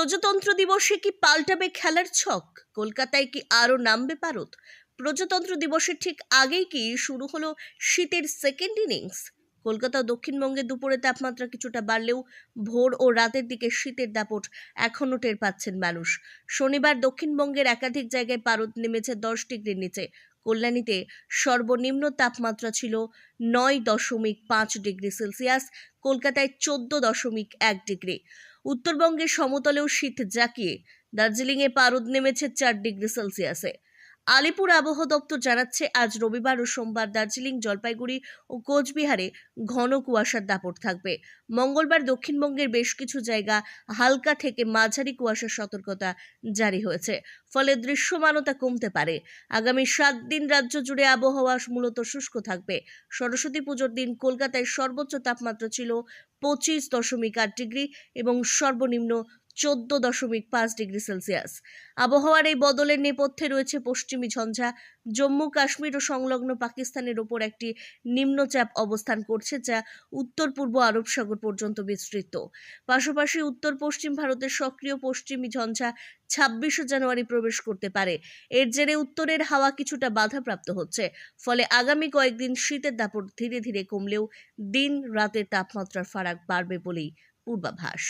প্রজাতন্ত্র দিবসে কি পাল্টাবে খেলার ছক? কলকাতায় কি আরও নামবে পারত প্রজাতন্ত্র দিবসের ঠিক আগেই কি শুরু হলো শীতের সেকেন্ড ইনিংস কলকাতা দক্ষিণবঙ্গে দুপুরে তাপমাত্রা কিছুটা বাড়লেও ভোর ও রাতের দিকে শীতের দাপট এখনও টের পাচ্ছেন মানুষ। শনিবার দক্ষিণবঙ্গের একাধিক জায়গায় পারদ নেমেছে দশ ডিগ্রির নিচে। কল্যাণীতে সর্বনিম্ন তাপমাত্রা ছিল নয় দশমিক পাঁচ ডিগ্রি সেলসিয়াস, কলকাতায় চোদ্দ দশমিক এক ডিগ্রি। উত্তরবঙ্গের সমতলেও শীত জাঁকিয়ে। দার্জিলিংয়ে পারদ নেমেছে চার ডিগ্রি সেলসিয়াসে। আলিপুর আবহাওয়া দপ্তর জানাচ্ছে, আজ রবিবার ও সোমবার দার্জিলিং, জলপাইগুড়ি ও কোচবিহারে ঘন কুয়াশার দাপট থাকবে। মঙ্গলবার দক্ষিণবঙ্গের বেশ কিছু জায়গা হালকা থেকে মাঝারি কুয়াশার সতর্কতা জারি হয়েছে, ফলে দৃশ্যমানতা কমতে পারে। আগামী সাত দিন রাজ্য জুড়ে আবহাওয়া মূলত শুষ্ক থাকবে। সরস্বতী পুজোর দিন কলকাতায় সর্বোচ্চ তাপমাত্রা ছিল পঁচিশ দশমিক আট ডিগ্রি এবং সর্বনিম্ন চোদ্দ দশমিক পাঁচ ডিগ্রি সেলসিয়াস। আবহাওয়ার এই বদলের নেপথ্যে রয়েছে পশ্চিমী ঝঞ্ঝা। জম্মু, কাশ্মীর ও সংলগ্ন পাকিস্তানের ওপর একটি নিম্নচাপ অবস্থান করছে, যা উত্তর পূর্ব আরব সাগর পর্যন্ত বিস্তৃত। পাশাপাশি উত্তর পশ্চিম ভারতের সক্রিয় পশ্চিমী ঝঞ্ঝা ছাব্বিশে জানুয়ারি প্রবেশ করতে পারে। এর জেরে উত্তরের হাওয়া কিছুটা বাধাপ্রাপ্ত হচ্ছে, ফলে আগামী কয়েকদিন শীতের দাপট ধীরে ধীরে কমলেও দিন রাতের তাপমাত্রার ফারাক বাড়বে বলেই পূর্বাভাস।